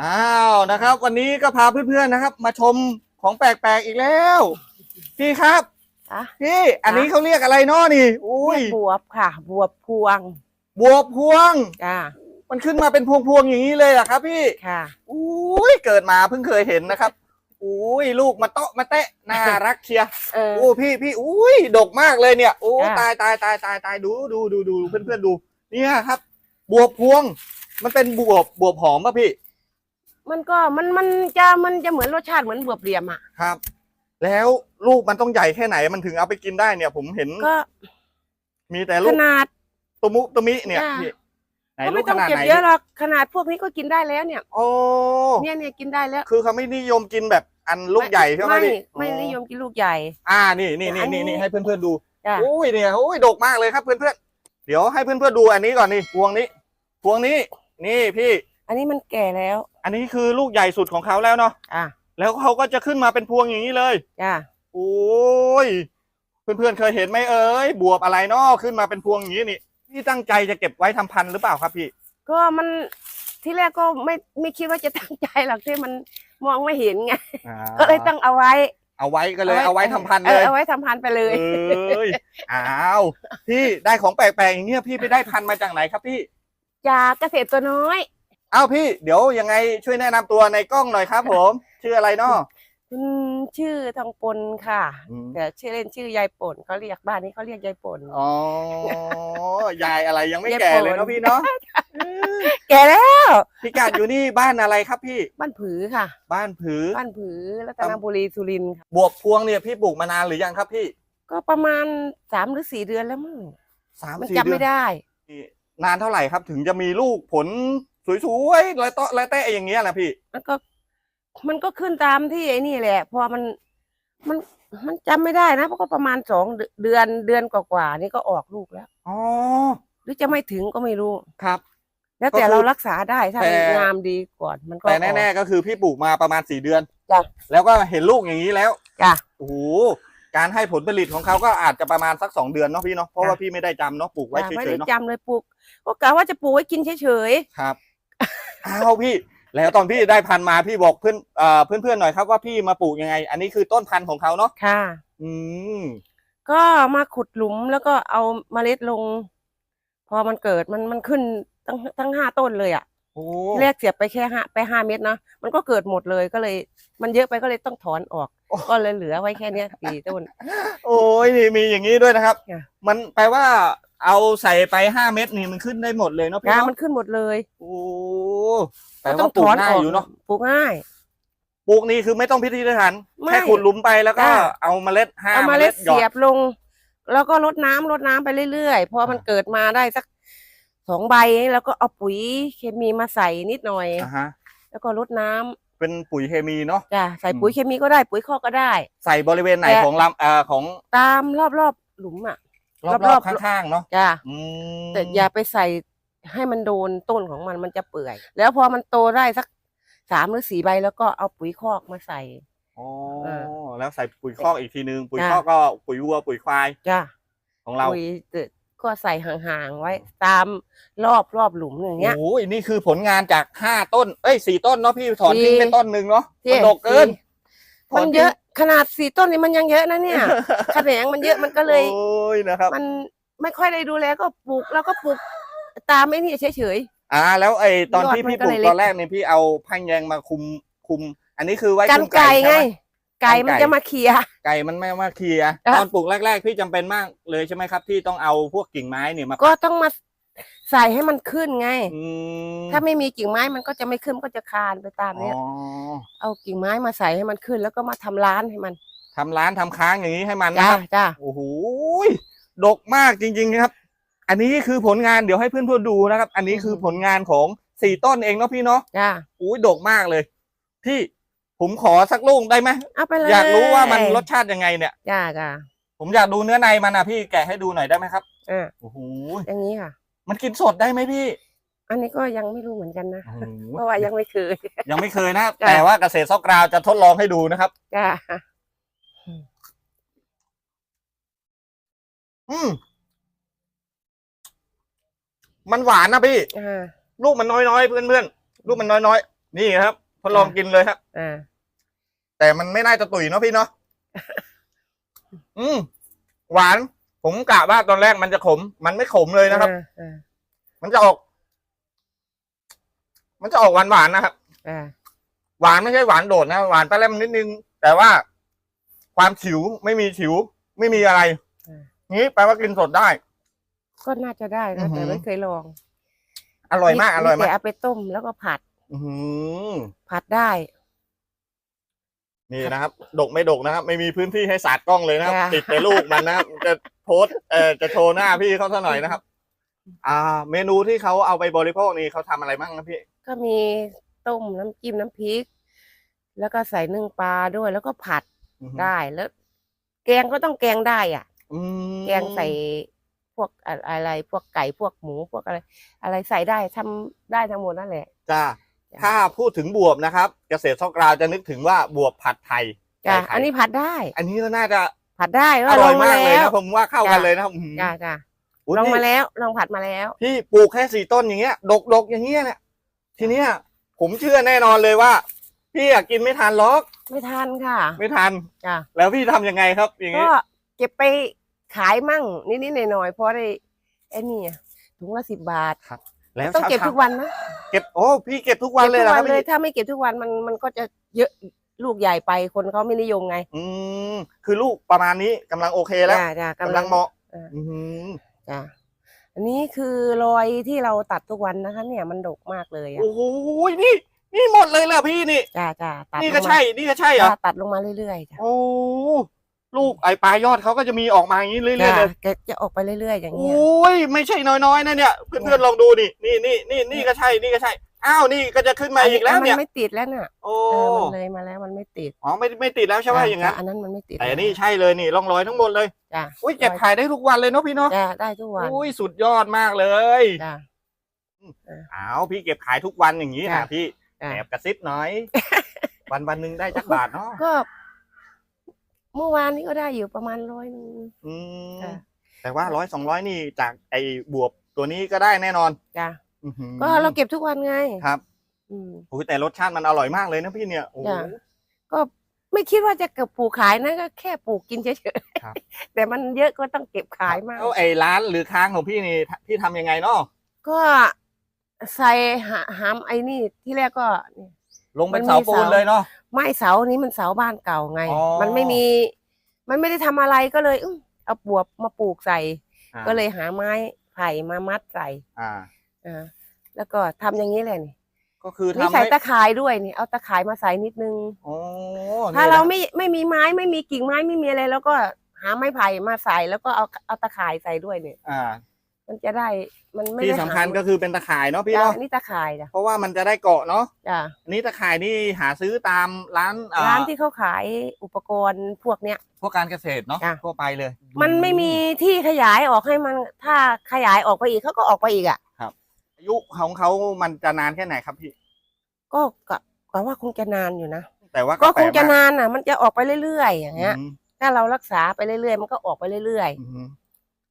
อ้าวนะครับ วันนี้ก็พาเพื่อนๆนะครับ มาชมของแปลกๆอีกแล้ว พี่ครับอะพี่อันนี้เขาเรียกอะไรเนาะนี่ อุ้ยบวบค่ะ บวบพวง บวบพวงจ้ามันขึ้นมาเป็นพวงๆอย่างนี้เลยเหรอะครับ พี่ค่ะ อุ้ยเกิดมาเพิ่งเคยเห็นนะครับ อุ้ยลูกมาเตาะมาเตะน่ารักเชียร์เออ โอ้พี่พี่อุ้ยดกมากเลยเนี่ยโอ้จ้ะตายตายตายตายตายดูดูดูดูเพื่อนเพื่อนๆดู เนี่ยครับ บวบพวง มันเป็นบวบบวบหอมป่ะพี่ มันก็มันมันจะมันจะเหมือนรสชาติเหมือนบวบเหลี่ยมอะ ครับ แล้วลูกมันต้องใหญ่แค่ไหนมันถึงเอาไปกินได้เนี่ย ผมเห็นก็มีแต่ขลูกนาดตุมุตุมิเนี่ยจ้ะ พี่ไหนก็ลูไม่กต้ของนาดเก็บไหนเยอะหรอกขนาดพวกนี้ก็กินได้แล้วเนี่ย โอ้เนี่ยเนี่ยกินได้แล้วคือเขาไม่นิยมกินแบบอันลูกใหญ่ใช่ไหมไม่พี่ไม่นิยมกินลูกใหญ่ อ่านี่นี่นี่อันนี้นี่นี่ให้เพื่อนๆดู จ้าโอ้ยเนี่ยโอ้ยดกมากเลยครับเพื่อนๆเดี๋ยวให้เพื่อนๆดูอันนี้ก่อนนี่พวงนี้ พวงนี้ นี่พี่ อันนี้มันแก่แล้ว อันนี้คือลูกใหญ่สุดของเขาแล้วเนาะอะแล้วเขาก็จะขึ้นมาเป็นพวงอย่างนี้เลยจ้าโอ้ยเพื่อนๆเคยเห็นไหมเอ่ยบวบอะไรเนาะขึ้นมาเป็นพวงอย่างนี้นี่พี่ตั้งใจจะเก็บไว้ทำพันธุ์หรือเปล่าครับพี่ ก็มันที่แรกก็ไม่ไม่คิดว่าจะตั้งใจหรอกที่มันมองไม่เห็นไงอ่าก็เลยต้องเอาไว้ เอาไว้ก็เลยเอาไว้ทำพันธุ์อเลอยเอาไว้ทำพันธุ์ไปเลยเอ้ยอ้าวพี่ได้ของแปลกๆอย่างเงี้ยพี่ไปได้พันธุ์มาจากไหนครับพี่ จากเกษตรตัวน้อย อ้าวพี่เดี๋ยวยังไงช่วยแนะนำตัวในกล้องหน่อยครับ ผม ชื่ออะไรเนาะอืมชื่อทองปนค่ะอืม แต่ชื่อเล่นชื่อยายป่นเขาเรียกบ้านนี้เขาเรียกยายป่นอ๋อยายอะไรยังไม่ยายแก่ฝนเลยเนาะพี่เนาะแก่แล้วพี่กัดอยู่นี่บ้านอะไรครับพี่ บ้านผือค่ะ บ้านผือ บ้านผือรัตนบุรีสุรินทร์ค่ะบวบพวงเนี่ยพี่ปลูกมานานหรือยังครับพี่ก็ประมาณสามหรือสี่เดือนแล้วมั้งสามมันสี่จำเดือไม่นได้นานเท่าไหร่ครับ ถึงจะมีลูกผล สวยๆลอยเตาะลอยเตะอย่างเงี้ยนะพี่ มันก็ มันก็ขึ้นตามที่ไอ้นี่แหละ พอมันมันมันจำไม่ได้นะเพราะก็ประมาณสองเดือนเดือนกว่าๆนี่ก็ออกลูกแล้ว อ๋อ หรือจะไม่ถึงก็ไม่รู้ ครับ แล้วแต่ก็คือเรารักษาได้ถ้าแต่ มันงามดีก่อนมันก็แต่แน่ ๆ ก็คือพี่ปลูกมาประมาณสี่เดือนจ้ะแล้วก็เห็นลูกอย่างนี้แล้ว จ้ะ โอ้โห การให้ผลผลิตของเขาก็อาจจะประมาณสักสองเดือนเนาะพี่เนาะ เพราะจ้ะว่าพี่ไม่ได้จำเนาะปลูกไว้จ้ะเฉไม่ยได้ๆเนาะ จำเลยปลูกก็กะว่าจะปลูกไว้กินเฉยครับ อ้าวพี่ แล้วตอนพี่ได้พันธุ์มาพี่บอกเพื่อนเอ่อเพื่อนๆหน่อยครับว่าพี่มาปลูกยังไง อันนี้คือต้นพันธุ์ของเขาเนาะๆค่ะ อืม ก็มาขุดหลุมแล้วก็เอาเมล็ดลง พอมันเกิดมันมันขึ้นทั้งทั้งห้าต้นเลยอะโอ้ทีแรกเสียบไปแค่ห้าไปห้าเม็ดนะมันก็เกิดหมดเลยก็เลย มันเยอะไปก็เลยต้องถอนออก ก็เลยเหลือไว้แค่เนี้ยสี่ต้น โอ้ยนี่มีอย่างนี้ด้วยนะครับจ้ะมันแปลว่า เอาใส่ไปห้าเม็ดนี่มันขึ้นได้หมดเลยเนาะพี่ยาเนาะมันขึ้นหมดเลยโอ้แต่ก็ต้ว่าองปลูถกอนง่าอยอกอยู่เนาะปลูกง่าย ปลูกนี่คือไม่ต้องพิธีพิถันไม่แค่ขุดหลุมไปแล้วก็จ้ะเอาเมล็ดห้าเอาเมเมาล็เล็ดดหยอเสียดบลง แล้วก็รดน้ำรดน้ำไปเรื่อยๆพอมันอ่าเกิดมาได้สักสองใบแล้วก็เอาปุ๋ยเคมีมาใส่นิดหน่อย อ่าฮะแล้วก็รดน้ำเป็นปุ๋ยเคมีเนาะ จ้ะใส่อืม ปุ๋ยเคมีก็ได้ ปุ๋ยคอกก็ได้ ใส่บริเวณไหนแต่ ของลำเอ่อของตามรอบๆหลุมอะ รอบรอบๆๆข้างๆเนาะจ้ะอืมแต่อย่าไปใส่ให้มันโดนต้นของมันมันจะเปื่อย แล้วพอมันโตได้สักสามหรือสี่ใบแล้วก็เอาปุ๋ยคอกมาใส่อ๋อเออแล้วใส่ปุ๋ยคอกอีกทีนึงปุ๋ยจ้ะ คอกก็ปุ๋ยวัวปุ๋ยควายจ้ะของเราปุ๋ยเอ่อก็ใส่ห่างๆไว้ ตามรอบรอบหลุมอย่างเงี้ย โอ้ยนี่คือผลงานจากห้าต้น เอ้ยสี่ต้นเนาะพี่ถอนทิ้งสี่เป็นต้นหนึ่งเนาะที่มันดกเกิน มันถทิ้งเยอะขนาดสี่ต้นนี่มันยังเยอะนะเนี่ยแขนงมันเยอะมันก็เลยโอ้ยนะครับ มันไม่ค่อยได้ดูแลก็ปลูกแล้วก็ปลูกตามไอ้นี่เฉยอ่า แล้วไอ้ตอนยอดที่มันพี่ก็ปลูเลกยเล็กตอนแรกเนี่ยพี่เอาพังแยงมาคุมคุม อันนี้คือไว้ๆกันคุมไก่ใช่ไงไหมไก่กันไก่มันจะมาเคลียร์ไก่มันไม่มาเคลียร์อะตอนปลูกแรก ๆ พี่จำเป็นมากเลยใช่ไหมครับ ที่ต้องเอาพวกกิ่งไม้เนี่ยมาก็ต้องมา ใส่ให้มันขึ้นไง อืมถ้าไม่มีกิ่งไม้มันก็จะไม่ขึ้นมันก็จะคลานไปตามเนี้ย อ๋อเอากิ่งไม้มาใส่ให้มันขึ้น แล้วก็มาทำร้านให้มันทำร้านทำค้างอย่างนี้ให้มันนะจ้าครับ จ้า โอ้โหยดกมากจริงๆครับ อันนี้คือผลงานเดี๋ยวให้เพื่อนๆดูนะครับ อันนี้คือผลงานของสี่ต้นเองเนาะพี่เนาะ จ้าอุ้ยดกมากเลย พี่ผมขอสักลูกได้ไหม เอาไปเลยอยากรู้ว่ามันรสชาติยังไงเนี่ย จ้าจ้าผมอยากดูเนื้อในมันนะพี่แกะให้ดูหน่อยได้ไหมครับ อ่าโอ้โห อย่างนี้ค่ะ มันกินสดได้ไหมพี่อันนี้ก็ยังไม่รู้เหมือนกันนะโอ้โหเพราะว่ายังไม่เคย ยังไม่เคยนะครับจ้ะแต่ว่าเกษตรซอกกราวจะทดลองให้ดูนะครับจ้าอืม มันหวานนะพี่อ่าลูกมันน้อยๆเพื่อนๆลูกมันน้อยนี่ครับทดลองกินเลยครับอ่าแต่มันไม่น่าจะตุ๋ยเนาะพี่เนาะอืม หวาน ผมกะว่าตอนแรกมันจะขม มันไม่ขมเลยนะครับอ่าอ่ามันจะออก มันจะออกหวานหวานๆนะครับ อ่าหวานไม่ใช่หวานโดดนะ หวานปลาแรมนิดนึง แต่ว่าความฉิวไม่มีฉิว ไม่มีอะไรนี้แปลว่ากินสดได้ ก็น่าจะได้อืนะอหือแต่ไม่เคยลองอร่อยมากอร่อยแต่มากเอาไปต้มแล้วก็ผัด อื้อหือผัดได้ นี่นะครับ ดกไม่ดกนะครับ ไม่มีพื้นที่ให้สาดกล้องเลยนะครับจ้ะติดแต่ลูกมันนะครับจะโพสต์เอ่อจะโชว์หน้าพี่เขาซะหน่อยนะครับ อ่า เมนูที่เขาเอาไปบริโภคนี่เขาทำอะไรบ้างนะพี่ ก็มีต้มน้ำจิ้มน้ำพริก แล้วก็ใส่นึ่งปลาด้วย แล้วก็ผัดอือหือได้แล้ว แกงก็ต้องแกงได้อะ อืมแกงใส่พวกอะอะไร พวกไก่พวกหมูพวกอะไร อะไรใส่ได้ทำได้ทั้งหมดนั่นแหละ จ้าจ้ะ ถ้าพูดถึงบวบนะครับ เกษตรซอกกราวจะนึกถึงว่าบวบผัดไทยจ้ะใส่ไข่อันนี้ผัดได้ อันนี้ก็น่าจะผัดได้อว่าลร่อยองมามากเลยแล้วนะผมว่าเข้ากันจ้ะเลยนะครับอื้อหือจ้าจ้าอุ๊ยลองมาพี่แล้วลองผัดมาแล้วพี่ปลูกแค่สี่ต้นอย่างเงี้ย ดกดกๆอย่างเงี้ยเนี่ยทีเนี้ยผมเชื่อแน่นอนเลยว่า พี่อะกินไม่ทันหรอก ไม่ทันค่ะ ไม่ทันจ้าแล้วพี่ทำยังไงครับ อย่างก็งี้เก็บไปขายมั่งนิดๆหน่อยๆเพราะได้ไอ้นี่อะถุงละสิบบาทแล้วต้องเก็บช้าๆทุกวันนะ เก็บโอ้พี่เก็บทุกวันเลยก็บเหรทุอกควัรับเลยพี่ถ้าไม่เก็บทุกวันมันมันก็จะเยอะลูกใหญ่ไปคนเขาไม่นิยมไงอืมคือลูกประมาณนี้กำลังโอเคแล้วจ้าจ้ากำลังเหมาะอ่าอืมจ้าอันนี้คือรอยที่เราตัดทุกวันนะคะ เนี่ยมันดกมากเลยอะโอ้โหนี่ นี่หมดเลยเหรอพี่นี่ จ้าจ้าตัดนี่ลก็งมาใช่ นี่ก็ใช่เหรอ จ้าตัดลงมาเรื่อยๆจ้าโอ้ ลูกไอปลายยอดเขาก็จะมีออกมาอย่างนี้เรื่อยจ้าๆเลยแกจะออกไปเรื่อยๆ อย่างโอเงี้ย้ยไม่ใช่น้อยๆนะเนี่ย เพื่อนๆลองดูนี่นี่นี่นี่นี่ก็ใช่นี่ก็ใช่อ้าวนี่ก็จะขึ้นมาอีกแล้วเนี่ย มันไม่ติดแล้วน่ะโอ้เออมันเลยมาแล้วมันไม่ติดอ๋อไม่ไม่ติดแล้วใช่ไหมอย่างนั้นจ้ะอันนั้นมันไม่ติดแต่นี่ใช่เลยนี่ร่องรอยทั้งหมดเลยจ้าอุ้ยเก็บขายได้ทุกวันเลยเนาะพี่เนาะจ้าได้ทุกวันอุ้ยสุดยอดมากเลยจ้าอ้าวพี่เก็บขายทุกวันอย่างนี้จ้ะนะพี่จ้ะแอบกระซิบหน่อย วันวันหนึ่งได้จักบาทเนาะก็ เมื่อวานนี้ก็ได้อยู่ประมาณร้อยหนึงอืมจ้ะแต่ว่าร้อยสองร้อยนี่จากไอ้บวบตัวนี้ก็ได้แน่นอนจ้าอื้อหือก็เราเก็บทุกวันไงครับอืม โอ้ยแต่รสชาติมันอร่อยมากเลยนะพี่เนี่ยโอ้โห จ้ะ ก็ไม่คิดว่าจะเก็บปลูกขายนะก็แค่ปลูกกินเฉยครับ ๆแต่มันเยอะก็ต้องเก็บขายมาก แล้วไอ้ร้านหรือค้างของพี่นี่พี่ทำยังไงเนาะก็ใส่หาหามไอ้นี่ที่แรกก็เนี่ย ลงเป็นมันมีเสาปูนเสาเลยเนาะไม้เสานี้มันเสาบ้านเก่าไงอ๋อมันไม่มี มันไม่ได้ทำอะไรก็เลยอื้อเอาบวบมาปลูกใส่อ่าก็เลยหาไม้ไผ่มามัดใส่อ่าอ่าแล้วก็ทำอย่างนี้แหละนี่ก็คือนี่ทำใส่ให้ตะข่ายด้วยนี่เอาตะข่ายมาใส่นิดนึงโอ้ถ้านี่นะเราไม่ไม่มีไม้ไม่มีกิ่งไม้ไม่มีอะไร แล้วก็หาไม้ไผ่มาใส่แล้วก็เอาเอาตะข่ายใส่ด้วยเนี่ยอ่า มันจะได้มันไม่ที่ได้สำคัญก็คือเป็นตะข่ายเนาะพี่จ้ะเนาะนี่ตะข่ายจ้ะเพราะว่ามันจะได้เกาะเนาะจ้ะอันนี้ตะข่ายนี่หาซื้อตามร้านอ่ร้านที่เขาขายอุปกรณ์พวกเนี้ย พวกการเกษตรเนาะจ้ะ ทั่วไปเลย มันไม่มีที่ขยายออกให้มันถ้าขยายออกไปอีกเขาก็ออกไปอีกอะ อายุของเขามันจะนานแค่ไหนครับพี่ ก็ก็ก็ว่าคงจะนานอยู่นะแต่ว่าก็คงจะแปลกมนานอะ มันจะออกไปเรื่อยๆอย่างเงี้ย อืมถ้าเรารักษาไปเรื่อยๆ มันก็ออกไปเรื่อยอืมๆ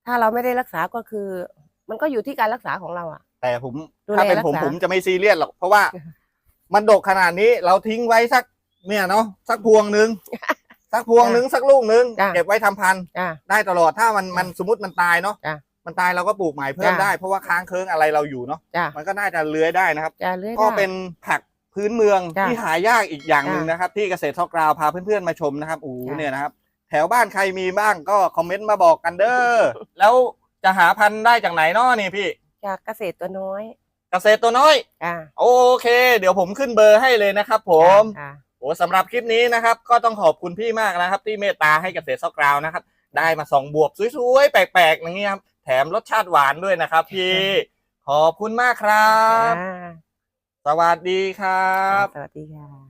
ถ้าเราไม่ได้รักษาก็คือ มันก็อยู่ที่การรักษาของเราอะ แต่ผมดูแลถ้าเป็นผมรักษา ผมจะไม่ซีเรียสหรอก เพราะว่า มันดกขนาดนี้เราทิ้งไว้สักเนี่ยเนาะสักพวงหนึ่งสักพวงหนึ่งสักลูกหนึ่งจ้ะ เก็บไว้ทำพันธุ์จ้ะได้ตลอดถ้ามันมันสมมติมันตายเนาะจ้ะมันตายเราก็ปลูกใหม่เพิ่มจ้ะ ได้ เพราะว่าค้างเคิงอะไรเราอยู่เนาะจ้ะมันก็น่าจะเลื้อยได้นะครับจะเลื่อยก็ได้ เป็นผักพื้นเมืองจ้ะที่หายากอีกอย่างหนึ่งจ้ะนะครับ ที่เกษตรทอกราวพาเพื่อนๆมาชมนะครับโอ้โหจ้ะ เนี่ยนะครับแถวบ้านใครมีบ้างก็คอมเมนต์มาบอกกันเด้อ แล้วจะหาพันธุ์ได้จากไหนเนาะนี่พี่ จากเกษตรตัวน้อยเกษตรตัวน้อยจ้ะโอเค เดี๋ยวผมขึ้นเบอร์ให้เลยนะครับ ผมจ้ะโอ้สำหรับคลิปนี้นะครับ ก็ต้องขอบคุณพี่มากนะครับ ที่เมตตาให้เกษตรซอกกราวนะครับ ได้มาสองบวบสวยๆแปลกๆอย่างเงี้ยครับแถมรสชาติหวานด้วยนะครับ พี่ขอบคุณมากครับจ้ะสวัสดีครับ สวัสดีค่ะ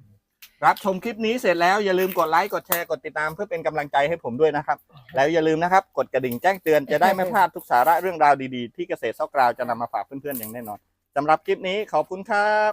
รับชมคลิปนี้เสร็จแล้วอย่าลืมกดไลค์กดแชร์กดติดตามเพื่อเป็นกำลังใจให้ผมด้วยนะครับ แล้วอย่าลืมนะครับ กดกระดิ่งแจ้งเตือนจะได้ไม่พลาดทุกสาระเรื่องราวดีๆ ที่เกษตรซอกกราวจะนำมาฝากเพื่อนๆอย่างแน่นอนสำหรับคลิปนี้ขอบคุณครับ